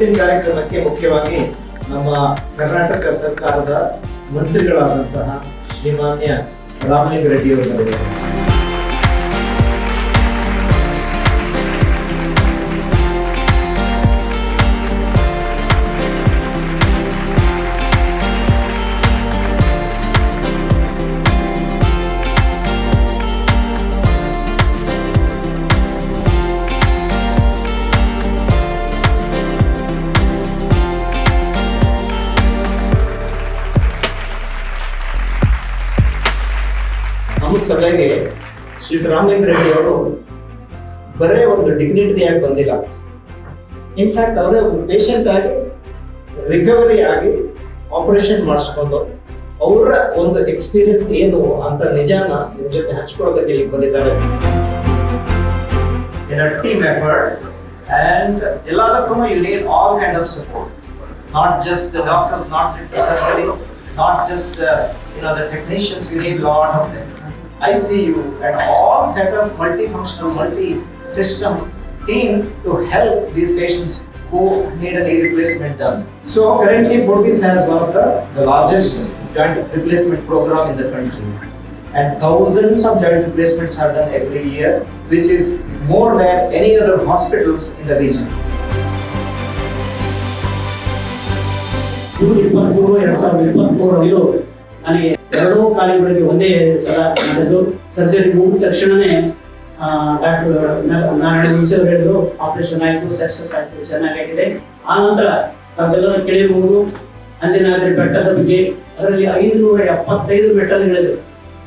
ಇವತ್ತಿನ ಕಾರ್ಯಕ್ರಮಕ್ಕೆ ಮುಖ್ಯವಾಗಿ ನಮ್ಮ ಕರ್ನಾಟಕ ಸರ್ಕಾರದ ಮಂತ್ರಿಗಳಾದಂತಹ ಶ್ರೀಮಾನ್ಯ ರಾಮಲಿಂಗ ರೆಡ್ಡಿ ಅವರು ಸಭೆಗೆ ಶ್ರೀ ರಾಮಲಿಂಗ ರೆಡ್ಡಿ ಅವರು ಬರೇ ಒಂದು ಡಿಗ್ನಿಟರಿ ಆಗಿ ಬಂದಿಲ್ಲ ಇನ್ಫ್ಯಾಕ್ಟ್ ಅವರೇ ಒಂದು ಪೇಷಂಟ್ ಆಗಿ ರಿಕವರಿ ಆಗಿ ಆಪರೇಷನ್ ಮಾಡಿಸ್ಕೊಂಡು ಅವರ ಒಂದು ಎಕ್ಸ್ಪೀರಿಯನ್ಸ್ ಏನು ಅಂತ ನಿಜಾನ ನಿಮ್ಮ ಜೊತೆ ಹಚ್ಕೊಳ್ಳೋದಕ್ಕೆ ಇಲ್ಲಿಗೆ ಬಂದಿದ್ದಾರೆ ಟೀಮ್ ಎಫರ್ಟ್ ಅಂಡ್ ಎಲ್ಲದಕ್ಕೂ you need all kind of support surgery, not just the you know the technicians. You need a lot of them. ICU and all set of multifunctional, multi-system team to help these patients who need a knee replacement done. So currently Fortis has one of the, the largest joint replacement program in the country. And thousands of joint replacements are done every year, which is more than any other hospitals in the region. June ಇಪ್ಪತ್ಮೂರು ಎರಡ್ ಸಾವಿರದ ಇಪ್ಪತ್ಮೂರರಂದು ನನಗೆ ಎರಡೂ ಕಾಲಿಗಳಿಗೆ ಒಂದೇ ಸಲ ನಡೆದು surgery ಮುಗಿದ ತಕ್ಷಣವೇ ಡಾಕ್ಟರ್ ನಾರಾಯಣ ಮುನ್ಸಿ ಅವರು ಹೇಳಿದ್ರು, ಆಪರೇಷನ್ ಆಯಿತು, ಸಕ್ಸಸ್ ಆಯಿತು, ಚೆನ್ನಾಗಾಗಿದೆ. ಆ ನಂತರ ನಾವೆಲ್ಲರೂ ಕೇಳಿರಬಹುದು ಅಂಜನಾದ್ರಿ ಬೆಟ್ಟದ ಬಗ್ಗೆ ಅದರಲ್ಲಿ ಐದುನೂರ ಎಪ್ಪತ್ತೈದು ಮೆಟ್ಟಲುಗಳಿದೆ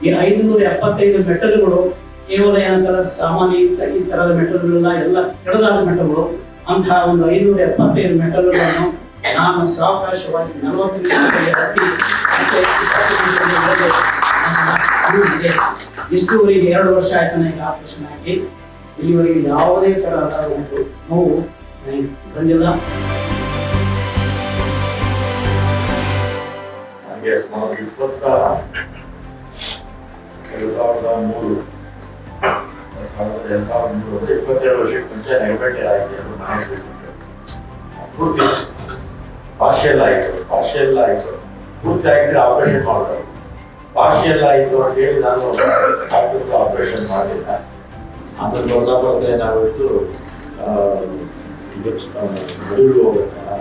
ಈ ಐದುನೂರ ಎಪ್ಪತ್ತೈದು ಮೆಟ್ಟಲುಗಳು ಕೇವಲ ಏನಂತಾರೆ ಸಾಮಾನ್ಯ ಈ- ಈ ತರಹದ ಮೆಟ್ಟಲುಗಳಲ್ಲ, ಎಲ್ಲ ಕೆಳದಾದ ಮೆಟ್ಟಲುಗಳು. ಅಂತಹ ಒಂದು ಐನೂರ ಎಪ್ಪತ್ತೈದು ಮೆಟ್ಟಲುಗಳನ್ನು ನಾನು ಸಾವಕಾಶವಾಗಿ ನಲವತ್ತು ನಿಮಿಷದಲ್ಲಿ ಹತ್ತಿ ಮತ್ತೆ ಇಪ್ಪತ್ತು ನಿಮಿಷದಲ್ಲಿ ಇಳಿದು ನನ್ನ ಅರಿವಿಗೆ ಇಷ್ಟುವರೆಗೆ ಎರಡು ವರ್ಷ ಆಯ್ತು ನನಗೆ ಆಪರೇಷನ್ ಆಗಿ ಇಲ್ಲಿವರೆಗೆ ಯಾವುದೇ ತರಹದ ಒಂದು ನೋವು ನನಗೆ ಬಂದಿಲ್ಲ ನನಗೆ ಸುಮಾರು ಇಪ್ಪತ್ತ ಎರಡು ಸಾವಿರದ ಮೂರು ಸಾವಿರದ ಎರಡು ಸಾವಿರದ ಮೂರು ಅಂದ್ರೆ ಇಪ್ಪತ್ತೆರಡು ವರ್ಷಕ್ಕೆ ಮುಂಚೆ ನೆಗಬೇಟೆ ಆಯ್ತು ಎರಡು ಮನೆಗೆ ಪೂರ್ತಿ ಪಾರ್ಷಿಯಲ್ ಆಯಿತು ಪಾರ್ಶಿಯಲ್ ಆಯಿತು. ಪೂರ್ತಿ ಆಗಿದ್ರೆ ಆಪರೇಷನ್ ಮಾಡ್ತಾರೆ ಪಾರ್ಶಿಯಲ್ ಆಯಿತು ಅಂತ ಹೇಳಿ ನಾನು ಡಾಕ್ಟರ್ಸ್ ಆಪರೇಷನ್ ಮಾಡಲಿಲ್ಲ ಆಮೇಲೆ ಬರ್ತಾ ಬರ್ತಾ ಏನಾಗೋಯ್ತು ಆ, ಇದು ಮದುವೆ ಹೋಗ್ಬೇಕಲ್ಲ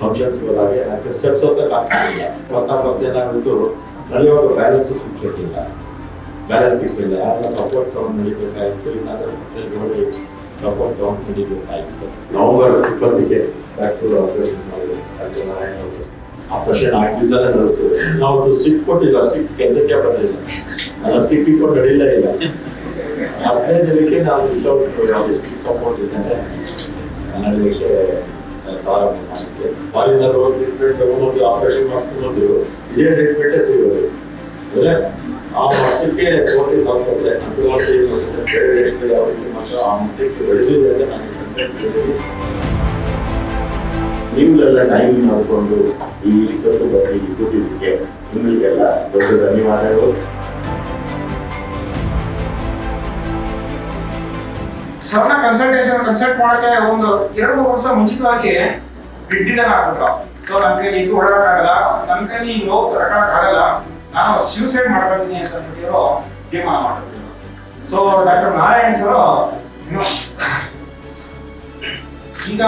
ಫಂಕ್ಷನ್ಸ್ ಹೋದಾಗ ನನಗೆ ಸ್ಟೆಪ್ಸ್ ಅಂತ ಕಾಣ್ತಿಲ್ಲ ಬರ್ತಾ ಬರ್ತಾ ಏನಾಗೋಯ್ತು ನಡೆಯುವಾಗ ಬ್ಯಾಲೆನ್ಸ್ ಸಿಕ್ಕಿರ್ಲಿಲ್ಲ. ಬ್ಯಾಲೆನ್ಸ್ ಸಿಕ್ಕಿಲ್ಲ ಯಾರನ್ನ ಸಪೋರ್ಟ್ ತಗೊಂಡು ನಡಿಬೇಕಾಯಿತು ಇನ್ನಾದ್ರೂ ಮತ್ತೆ ನೋಡಿ ಸಪೋರ್ಟ್ ತಗೊಂಡು ನಡಿಬೇಕಾಗಿತ್ತು ನವೆಂಬರ್ ಇಪ್ಪತ್ತಕ್ಕೆ ಡಾಕ್ಟರ್ ಆಪರೇಷನ್ ಮಾಡಿದ್ರು ಡಾಕ್ಟರ್ ನಾರಾಯಣ ಅವರು ಆಪರೇಷನ್ ಆಗಿಸಲ್ಲ ನಡೆಸ್ತದೆ ನಾವು ಅದು ಸ್ಟಿಕ್ ಕೊಟ್ಟಿಲ್ಲ ಸ್ಟಿಕ್ ಕೆಲಸಕ್ಕೆ ಬರಲಿಲ್ಲ ನಾನು ಸ್ಟಿಕ್ ಇಟ್ಕೊಂಡು ನಡೀಲೇ ಇಲ್ಲ ಹದಿನೈದು ದಿನಕ್ಕೆ ನಾನು ವಿತೌಟ್ ಯಾವುದೇ ಸ್ಟಿಕ್ ಸಪೋರ್ಟ್ ಇದ್ದೇನೆ ಕನ್ನಡಕ್ಕೆ ಪ್ರಾರಂಭ ಮಾಡಿದ್ದೆ ಮಾಲಿನ ರೋಗ ಟ್ರೀಟ್ಮೆಂಟ್ ತಗೊಂಡು ಆಪರೇಷನ್ ಮಾಡಿಸ್ಕೊಂಡು ಇದೇ ಟ್ರೀಟ್ಮೆಂಟೇ ಸಿಗೋದು ಅಂದ್ರೆ ಆ ವರ್ಷಕ್ಕೆ ಕೋಟಿ ಆಸ್ಪತ್ರೆ ವರ್ಷ ಬೇರೆ ದೇಶದಲ್ಲಿ ಅವರಿಗೆ ಮಾತ್ರ ಆ ಮಟ್ಟಕ್ಕೆ ಬೆಳೆದಿದೆ ಅಂತ ನಾನು ನೀವುಗಳೆಲ್ಲ ಟೈಮ್ ಮಾಡಿಕೊಂಡು ಈ ಇಪ್ಪತ್ತು ಬಗ್ಗೆ ಕೂತಿದ್ದಕ್ಕೆ ನಿಮಗೆಲ್ಲ ದೊಡ್ಡ ಧನ್ಯವಾದಗಳು. ಸರ್ನ ಕನ್ಸಲ್ಟೇಷನ್ ಕನ್ಸಲ್ಟ್ ಮಾಡಕ್ಕೆ ಒಂದು ಎರಡು ಮೂರು ವರ್ಷ ಮುಂಚಿತವಾಗಿ ಬಿಟ್ಟಿಡನ್ ಆಗ್ಬಿಟ್ಟು ಸೊ ನನ್ನ ಕೈಲಿ ಇದು ಹೊಡಕ್ಕಾಗಲ್ಲ ನನ್ನ ಕೈಲಿ ಇದು ತರಕಾಗಲ್ಲ ನಾನು ಸೂಸೈಡ್ ಮಾಡ್ಕೊತೀನಿ ಅಂತ ಹೇಳಿದ್ರು ತೀರ್ಮಾನ ಮಾಡಿದ್ರು ಸೊ ಡಾಕ್ಟರ್ ನಾರಾಯಣ್ ಸರ್ ಇನ್ನು ಈಗ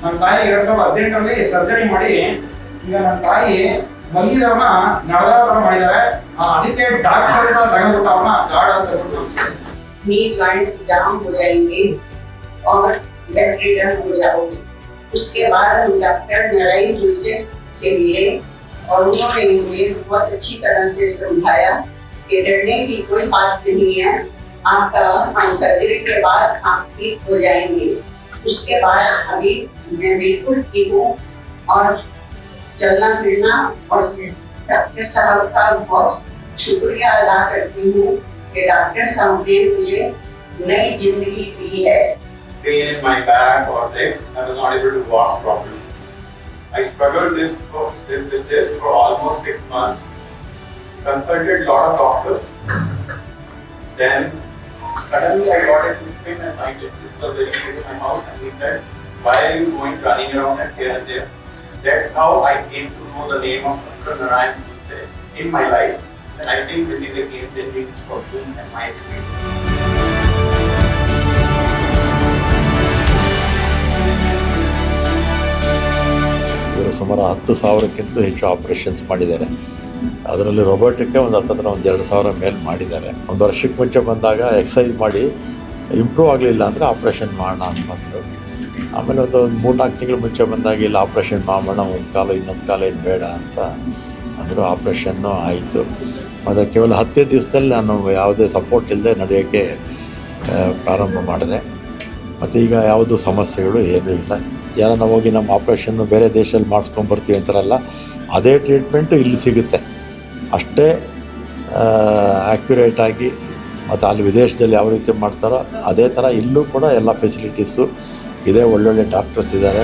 ನನ್ನ ತಾಯಿ ಎರಡ್ ಸಾವಿರದ ಹದಿನೆಂಟರಲ್ಲಿ ಸರ್ಜರಿ ಮಾಡಿ ಈಗ ನನ್ನ ತಾಯಿ ಮಲಗಿದವ್ರನ್ನ ನಡೆದ ತರ ಮಾಡಿದ್ದಾರೆ ಆ, ಅದಕ್ಕೆ ಡಾಕ್ಟರ್ ತೆಗೆದ್ಬಿಟ್ಟು ಅವ್ರನ್ನ ಗಾರ್ಡ್ ಅಂತ ಹೇಳ್ಬಿಟ್ಟು नी ज्वाइंट्स जाम हो जाएंगे और बेड रिटर्न हो जाओगे उसके बाद हम डॉक्टर नारायण तुलसी से मिले और उन्होंने हमें बहुत अच्छी तरह से समझाया कि डरने की कोई बात नहीं है आपका सर्जरी के बाद आप ठीक हो जाएँगे उसके बाद अभी मैं बिल्कुल ठीक हूँ और चलना फिरना और डॉक्टर साहब का बहुत शुक्रिया अदा करती हूँ कि डॉक्टर साहब ने मुझे नई ज़िंदगी दी है pain in my back or legs. I was not able to walk properly. I struggled this for, this, with this for almost six months. Consulted a lot of doctors. Then suddenly I got a pain and my dentist was very near to my house and he said, why are you going running around and here and there? That's how I came to know the name of Dr. Narayan Dulce in my life. And I think it is a game changing for me and my experience. ಸುಮಾರು ಹತ್ತು ಸಾವಿರಕ್ಕಿಂತ ಹೆಚ್ಚು operations ಮಾಡಿದ್ದಾರೆ. ಅದರಲ್ಲಿ ರೊಬೋಟಿಕ್ಕೆ ಒಂದು ಹತ್ತತ್ರ ಒಂದು ಎರಡು ಸಾವಿರ ಮೇಲೆ ಮಾಡಿದ್ದಾರೆ. ಒಂದು ವರ್ಷಕ್ಕೆ ಮುಂಚೆ ಬಂದಾಗ ಎಕ್ಸಸೈಸ್ ಮಾಡಿ ಇಂಪ್ರೂವ್ ಆಗಲಿಲ್ಲ ಅಂದರೆ ಆಪ್ರೇಷನ್ ಮಾಡೋಣ ಅಂತ ಬಂದರು. ಆಮೇಲೆ ಒಂದು ಮೂರು ನಾಲ್ಕು ತಿಂಗಳು ಮುಂಚೆ ಬಂದಾಗ ಇಲ್ಲ, ಆಪ್ರೇಷನ್ ಮಾಡೋಣ, ಒಂದು ಕಾಲ, ಇನ್ನೊಂದು ಕಾಲ ಏನು ಬೇಡ ಅಂತ ಅಂದರು, ಆಪ್ರೇಷನ್ನು ಆಯಿತು. ಮತ್ತು ಕೇವಲ ಹತ್ತೇ ದಿವಸದಲ್ಲಿ ನಾನು ಯಾವುದೇ ಸಪೋರ್ಟ್ ಇಲ್ಲದೆ ನಡೆಯೋಕ್ಕೆ ಪ್ರಾರಂಭ ಮಾಡಿದೆ. ಮತ್ತು ಈಗ ಯಾವುದು ಸಮಸ್ಯೆಗಳು ಏನೂ ಇಲ್ಲ. ಯಾರನ್ನ ಹೋಗಿ ನಮ್ಮ ಆಪ್ರೇಷನ್ನು ಬೇರೆ ದೇಶದಲ್ಲಿ ಮಾಡಿಸ್ಕೊಂಬರ್ತೀವಿ ಅಂತಾರಲ್ಲ, ಅದೇ ಟ್ರೀಟ್ಮೆಂಟು ಇಲ್ಲಿ ಸಿಗುತ್ತೆ. ಅಷ್ಟೇ ಆ್ಯಕ್ಯುರೇಟಾಗಿ ಮತ್ತು ಅಲ್ಲಿ ವಿದೇಶದಲ್ಲಿ ಯಾವ ರೀತಿ ಮಾಡ್ತಾರೋ ಅದೇ ಥರ ಇಲ್ಲೂ ಕೂಡ ಎಲ್ಲ ಫೆಸಿಲಿಟೀಸು ಇದೆ ಒಳ್ಳೊಳ್ಳೆ ಡಾಕ್ಟರ್ಸ್ ಇದ್ದಾರೆ